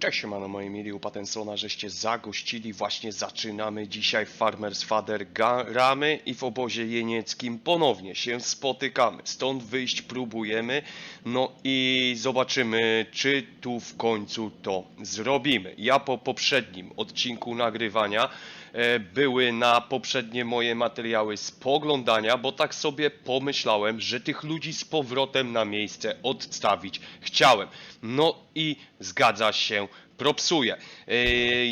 Cześć, siemano moi mili u Patensona, żeście zagościli, właśnie zaczynamy dzisiaj Farmers Father Ramy i w obozie jenieckim ponownie się spotykamy, stąd wyjść próbujemy, no i zobaczymy czy tu w końcu to zrobimy. Ja po poprzednim odcinku nagrywania były na poprzednie moje materiały spoglądania, bo tak sobie pomyślałem, że tych ludzi z powrotem na miejsce odstawić chciałem. No i zgadza się, propsuję. Yy,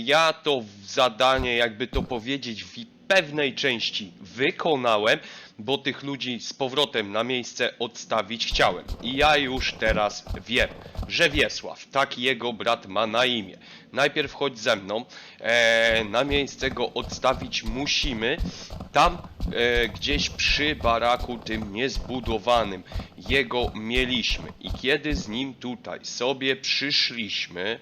Ja to zadanie, jakby to powiedzieć, pewnej części wykonałem, bo tych ludzi z powrotem na miejsce odstawić chciałem. I ja już teraz wiem, że Wiesław, tak jego brat ma na imię. Najpierw chodź ze mną, e, na miejsce go odstawić musimy, tam e, gdzieś przy baraku tym niezbudowanym. Jego mieliśmy i kiedy z nim tutaj sobie przyszliśmy,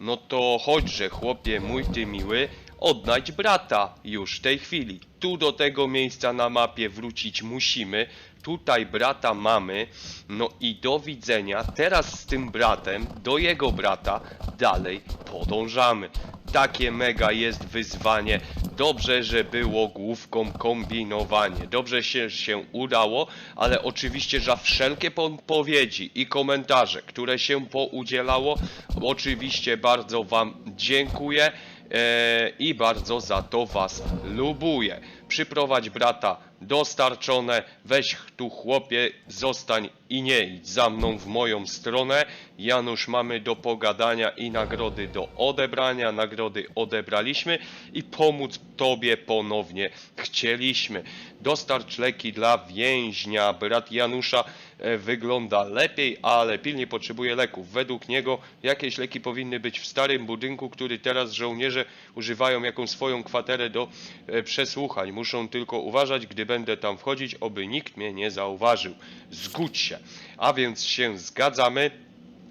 no to chodźże chłopie mój ty miły, odnajdź brata już w tej chwili. Tu do tego miejsca na mapie wrócić musimy. Tutaj brata mamy. No i do widzenia. Teraz z tym bratem, do jego brata, dalej podążamy. Takie mega jest wyzwanie. Dobrze, że było główką kombinowanie. Dobrze się, się udało, ale oczywiście za wszelkie podpowiedzi i komentarze, które się poudzielało, oczywiście bardzo Wam dziękuję i bardzo za to Was lubuję. Przyprowadź brata dostarczone, weź tu chłopie, zostań i nie idź za mną w moją stronę. Janusz, mamy do pogadania i nagrody do odebrania. Nagrody odebraliśmy i pomóc Tobie ponownie chcieliśmy. Dostarcz leki dla więźnia. Brat Janusza e, wygląda lepiej, ale pilnie potrzebuje leków. Według niego jakieś leki powinny być w starym budynku, który teraz żołnierze używają jako swoją kwaterę do e, przesłuchań. Muszą tylko uważać, gdy będę tam wchodzić, oby nikt mnie nie zauważył. Zgódź się. A więc się zgadzamy.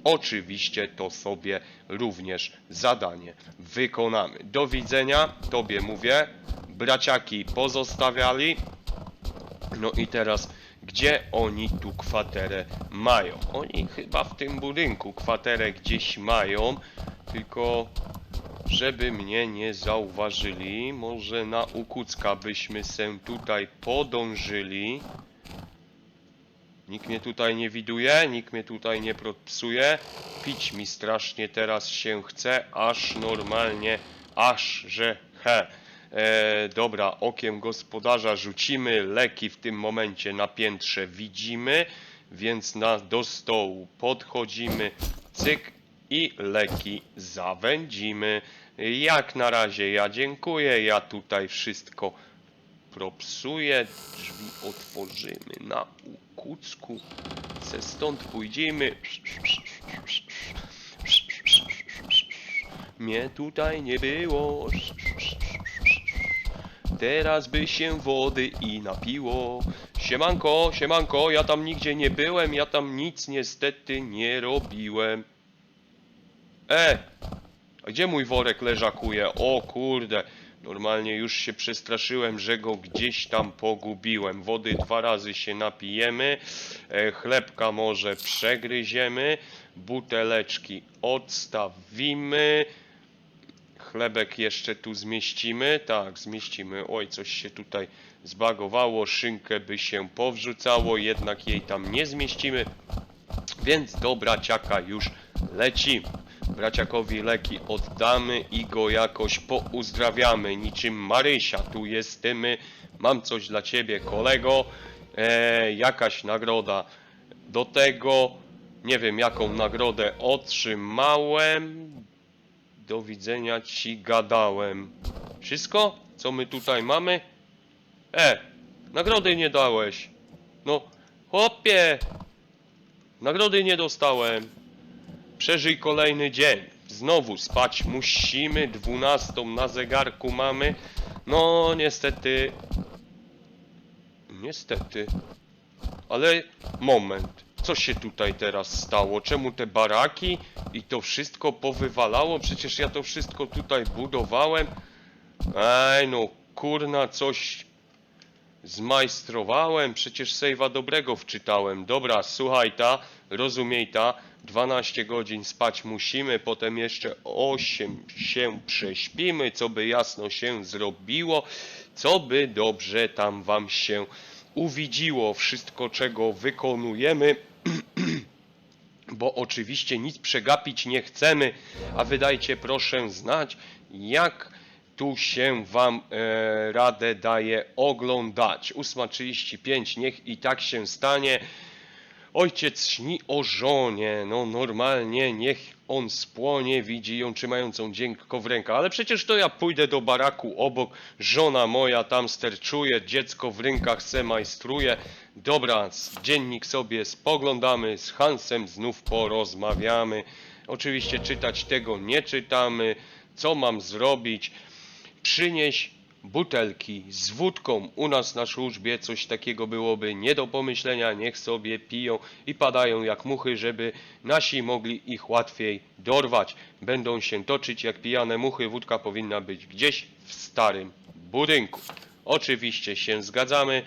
Oczywiście to sobie również zadanie wykonamy. Do widzenia, tobie mówię. Braciaki pozostawiali. No i teraz, gdzie oni tu kwaterę mają? Oni chyba w tym budynku kwaterę gdzieś mają, tylko żeby mnie nie zauważyli, może na Ukucka byśmy się tutaj podążyli. Nikt mnie tutaj nie widuje, nikt mnie tutaj nie propsuje. Pić mi strasznie teraz się chce, aż normalnie, aż że he. E, dobra, okiem gospodarza rzucimy, leki w tym momencie na piętrze widzimy, więc na, do stołu podchodzimy, cyk i leki zawędzimy. Jak na razie ja dziękuję, ja tutaj wszystko propsuję, drzwi otworzymy na ukucku, se stąd pójdziemy. Mnie tutaj nie było. Teraz by się wody i napiło. Siemanko, siemanko, ja tam nigdzie nie byłem, ja tam nic niestety nie robiłem. E! Gdzie mój worek leżakuje? O kurde, normalnie już się przestraszyłem, że go gdzieś tam pogubiłem. Wody dwa razy się napijemy, e, chlebka może przegryziemy, buteleczki odstawimy. Chlebek jeszcze tu zmieścimy. Tak, zmieścimy. Oj, coś się tutaj zbagowało. Szynkę by się powrzucało, jednak jej tam nie zmieścimy. Więc do braciaka już lecimy. Braciakowi leki oddamy i go jakoś pouzdrawiamy. Niczym Marysia, tu jesteśmy. Mam coś dla ciebie, kolego. E, jakaś nagroda do tego. Nie wiem, jaką nagrodę otrzymałem. Do widzenia ci gadałem. Wszystko? Co my tutaj mamy? E, nagrody nie dałeś. No, chłopie, nagrody nie dostałem. Przeżyj kolejny dzień. Znowu spać musimy. 12 na zegarku mamy. No, niestety. Niestety. Ale moment. Co się tutaj teraz stało? Czemu te baraki i to wszystko powywalało? Przecież ja to wszystko tutaj budowałem. Ej, no kurna, coś zmajstrowałem. Przecież sejwa dobrego wczytałem. Dobra, słuchaj ta, rozumiej ta. 12 godzin spać musimy, potem jeszcze 8 się prześpimy, co by jasno się zrobiło, co by dobrze tam wam się uwidziło. Wszystko, czego wykonujemy, bo oczywiście nic przegapić nie chcemy, a wydajcie proszę znać, jak tu się wam e, radę daje oglądać. 8.35, niech i tak się stanie. Ojciec śni o żonie, no normalnie, niech on spłonie, widzi ją trzymającą dziecko w rękach, ale przecież to ja pójdę do baraku obok, żona moja tam sterczuje, dziecko w rękach se majstruje. Dobra, dziennik sobie spoglądamy, z Hansem znów porozmawiamy. Oczywiście czytać tego nie czytamy. Co mam zrobić? Przynieś butelki z wódką. U nas na służbie coś takiego byłoby nie do pomyślenia. Niech sobie piją i padają jak muchy, żeby nasi mogli ich łatwiej dorwać. Będą się toczyć jak pijane muchy. Wódka powinna być gdzieś w starym budynku. Oczywiście się zgadzamy.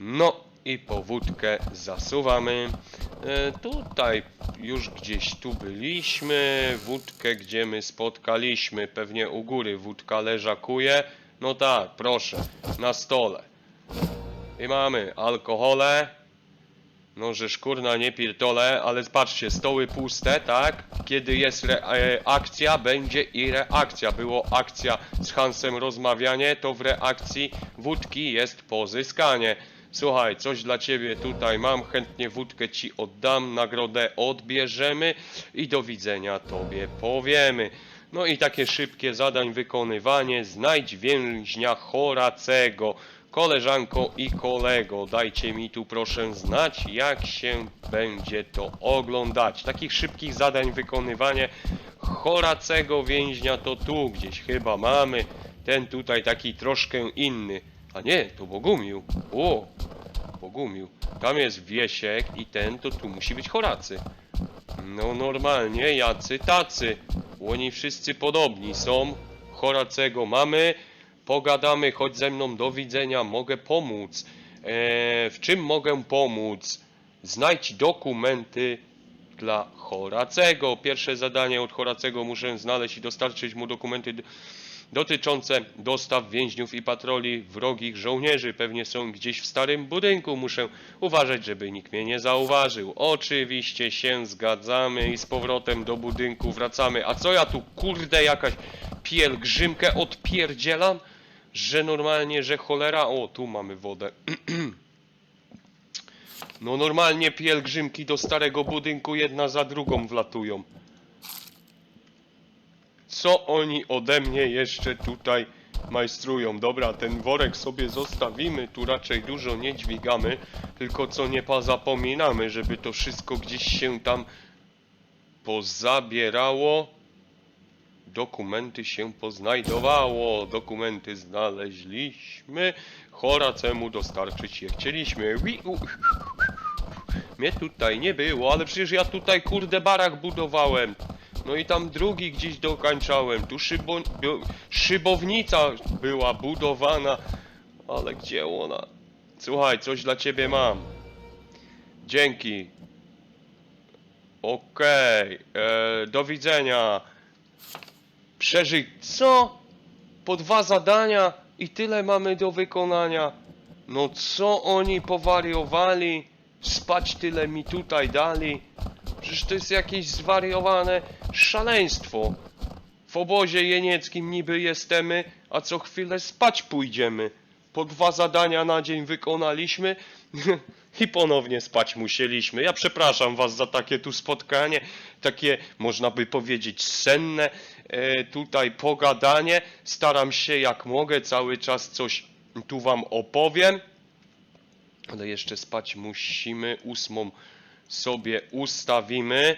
No i po wódkę zasuwamy. E, tutaj już gdzieś tu byliśmy. Wódkę gdzie my spotkaliśmy. Pewnie u góry wódka leżakuje. No tak, proszę, na stole. I mamy alkohole. No, że szkurna nie pierdolę, ale patrzcie, stoły puste, tak? Kiedy jest re- e, będzie i reakcja. Było akcja z Hansem rozmawianie, to w reakcji wódki jest pozyskanie. Słuchaj, coś dla ciebie tutaj mam, chętnie wódkę ci oddam, nagrodę odbierzemy i do widzenia tobie powiemy. No i takie szybkie zadań wykonywanie. Znajdź więźnia Horacego. Koleżanko i kolego, dajcie mi tu proszę znać, jak się będzie to oglądać. Takich szybkich zadań wykonywanie Horacego więźnia to tu gdzieś chyba mamy. Ten tutaj taki troszkę inny. A nie, to Bogumił. O, Bogumił. Tam jest Wiesiek i ten to tu musi być Horacy. No normalnie, jacy tacy. Oni wszyscy podobni są. Horacego mamy. Pogadamy, chodź ze mną, do widzenia, mogę pomóc. E, w czym mogę pomóc? Znajdź dokumenty dla Horacego. Pierwsze zadanie od Horacego muszę znaleźć i dostarczyć mu dokumenty dotyczące dostaw więźniów i patroli wrogich żołnierzy. Pewnie są gdzieś w starym budynku. Muszę uważać, żeby nikt mnie nie zauważył. Oczywiście się zgadzamy i z powrotem do budynku wracamy. A co ja tu, kurde, jakaś pielgrzymkę odpierdzielam? Że normalnie, że cholera... O, tu mamy wodę. No normalnie pielgrzymki do starego budynku jedna za drugą wlatują. Co oni ode mnie jeszcze tutaj majstrują? Dobra, ten worek sobie zostawimy, tu raczej dużo nie dźwigamy, tylko co nie pozapominamy, żeby to wszystko gdzieś się tam pozabierało. Dokumenty się poznajdowało, dokumenty znaleźliśmy, Horacemu dostarczyć je chcieliśmy. Mnie tutaj nie było, ale przecież ja tutaj kurde barak budowałem. No i tam drugi gdzieś dokańczałem. Tu szybo, szybownica była budowana. Ale gdzie ona? Słuchaj, coś dla ciebie mam. Dzięki. Okej, e, do widzenia. Przeżyj. Co? Po dwa zadania i tyle mamy do wykonania. No co oni powariowali? Spać tyle mi tutaj dali. Przecież to jest jakieś zwariowane szaleństwo. W obozie jenieckim niby jesteśmy, a co chwilę spać pójdziemy. Po dwa zadania na dzień wykonaliśmy i ponownie spać musieliśmy. Ja przepraszam was za takie tu spotkanie, takie można by powiedzieć senne e, tutaj pogadanie. Staram się jak mogę, cały czas coś tu wam opowiem. Ale jeszcze spać musimy. Ósmą sobie ustawimy.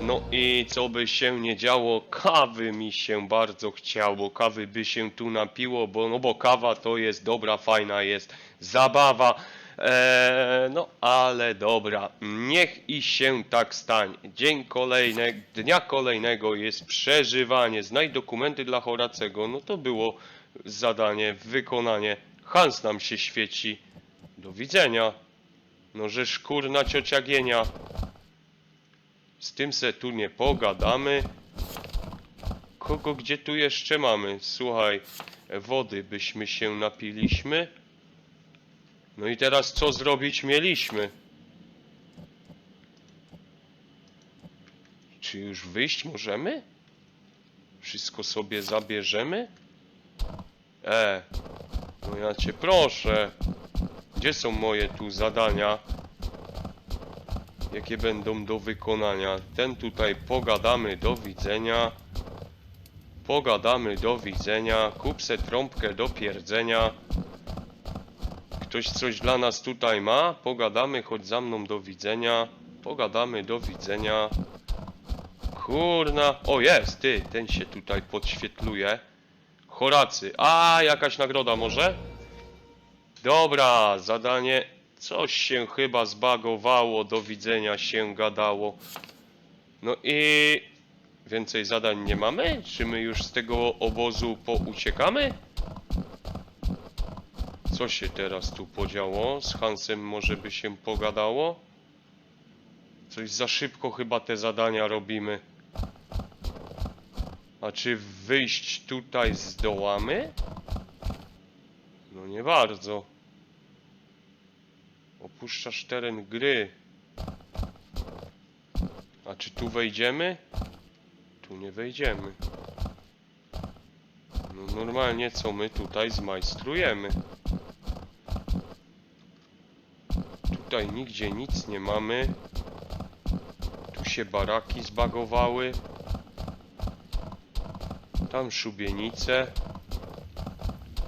No i co by się nie działo, kawy mi się bardzo chciało, kawy by się tu napiło, bo, no bo kawa to jest dobra, fajna jest zabawa. Eee, no ale dobra, niech i się tak stanie. Dzień kolejny, dnia kolejnego jest przeżywanie. Znajdź dokumenty dla Horacego. No to było zadanie, wykonanie. Hans nam się świeci. Do widzenia. No że szkurna ciocia Gienia. Z tym se tu nie pogadamy. Kogo gdzie tu jeszcze mamy? Słuchaj, wody byśmy się napiliśmy. No i teraz co zrobić mieliśmy? Czy już wyjść możemy? Wszystko sobie zabierzemy? E, no ja cię proszę. Gdzie są moje tu zadania? Jakie będą do wykonania? Ten tutaj pogadamy, do widzenia. Pogadamy, do widzenia. Kup se trąbkę do pierdzenia. Ktoś coś dla nas tutaj ma? Pogadamy, chodź za mną, do widzenia. Pogadamy, do widzenia. Kurna. O, jest, ty, ten się tutaj podświetluje. Horacy. A, jakaś nagroda może? Dobra, zadanie. Coś się chyba zbagowało, do widzenia się gadało. No i więcej zadań nie mamy? Czy my już z tego obozu pouciekamy? Co się teraz tu podziało? Z Hansem może by się pogadało? Coś za szybko chyba te zadania robimy. A czy wyjść tutaj zdołamy? No nie bardzo. Opuszczasz teren gry. A czy tu wejdziemy? Tu nie wejdziemy. No normalnie co my tutaj zmajstrujemy? Tutaj nigdzie nic nie mamy. Tu się baraki zbagowały. Tam szubienice.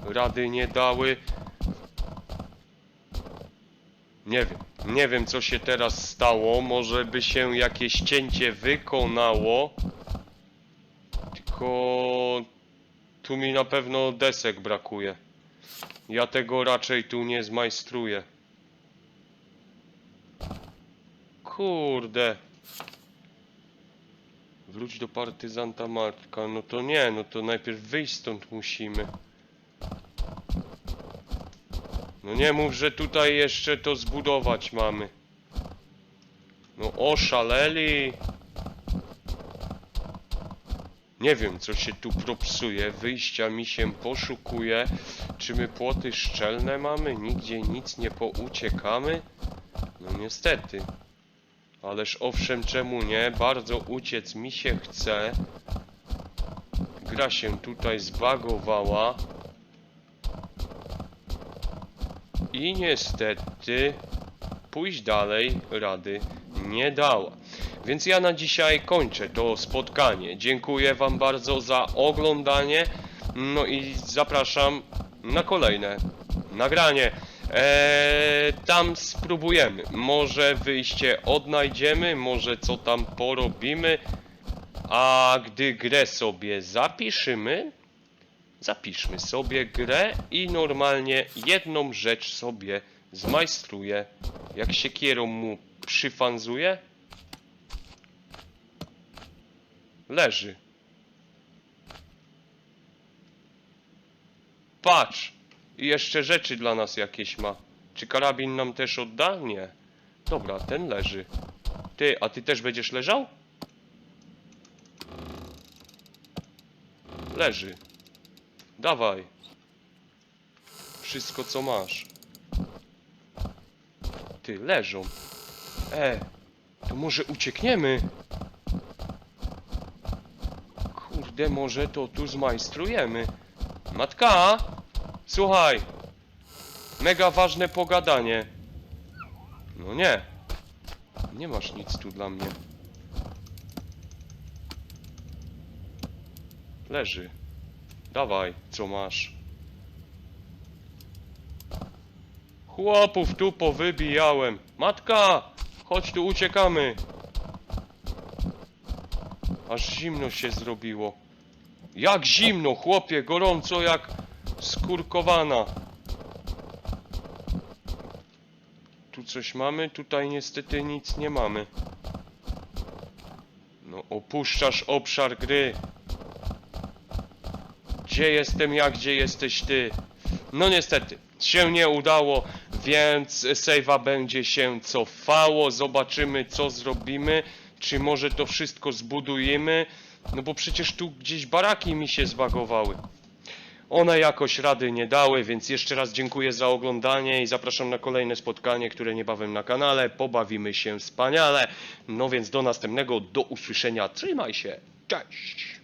Rady nie dały. Nie wiem. Nie wiem co się teraz stało. Może by się jakieś cięcie wykonało. Tylko tu mi na pewno desek brakuje. Ja tego raczej tu nie zmajstruję. Kurde. Wróć do partyzanta Marka. No to nie, no to najpierw wyjść stąd musimy. No nie mów, że tutaj jeszcze to zbudować mamy. No oszaleli. Nie wiem, co się tu propsuje. Wyjścia mi się poszukuje. Czy my płoty szczelne mamy? Nigdzie nic nie pouciekamy? No niestety. Ależ owszem, czemu nie? Bardzo uciec mi się chce. Gra się tutaj zbagowała. I niestety pójść dalej rady nie dała. Więc ja na dzisiaj kończę to spotkanie. Dziękuję Wam bardzo za oglądanie. No i zapraszam na kolejne nagranie. Eee, tam spróbujemy. Może wyjście odnajdziemy, może co tam porobimy. A gdy grę sobie zapiszemy, zapiszmy sobie grę i normalnie jedną rzecz sobie zmajstruję. Jak się kierą mu przyfanzuje, leży. Patrz! I jeszcze rzeczy dla nas jakieś ma. Czy karabin nam też odda? Nie. Dobra, ten leży. Ty, a ty też będziesz leżał? Leży. Dawaj. Wszystko co masz. Ty, leżą. E, to może uciekniemy? Kurde, może to tu zmajstrujemy. Matka! Słuchaj! Mega ważne pogadanie. No nie. Nie masz nic tu dla mnie. Leży. Dawaj, co masz. Chłopów tu powybijałem. Matka! Chodź tu, uciekamy. Aż zimno się zrobiło. Jak zimno, chłopie, gorąco jak skurkowana. Tu coś mamy? Tutaj niestety nic nie mamy. No, opuszczasz obszar gry. Gdzie jestem ja, gdzie jesteś ty? No niestety, się nie udało, więc save'a będzie się cofało. Zobaczymy, co zrobimy. czy może to wszystko zbudujemy, no bo przecież tu gdzieś baraki mi się zbagowały. One jakoś rady nie dały, więc jeszcze raz dziękuję za oglądanie i zapraszam na kolejne spotkanie, które niebawem na kanale. Pobawimy się wspaniale. No więc do następnego, do usłyszenia. Trzymaj się. Cześć.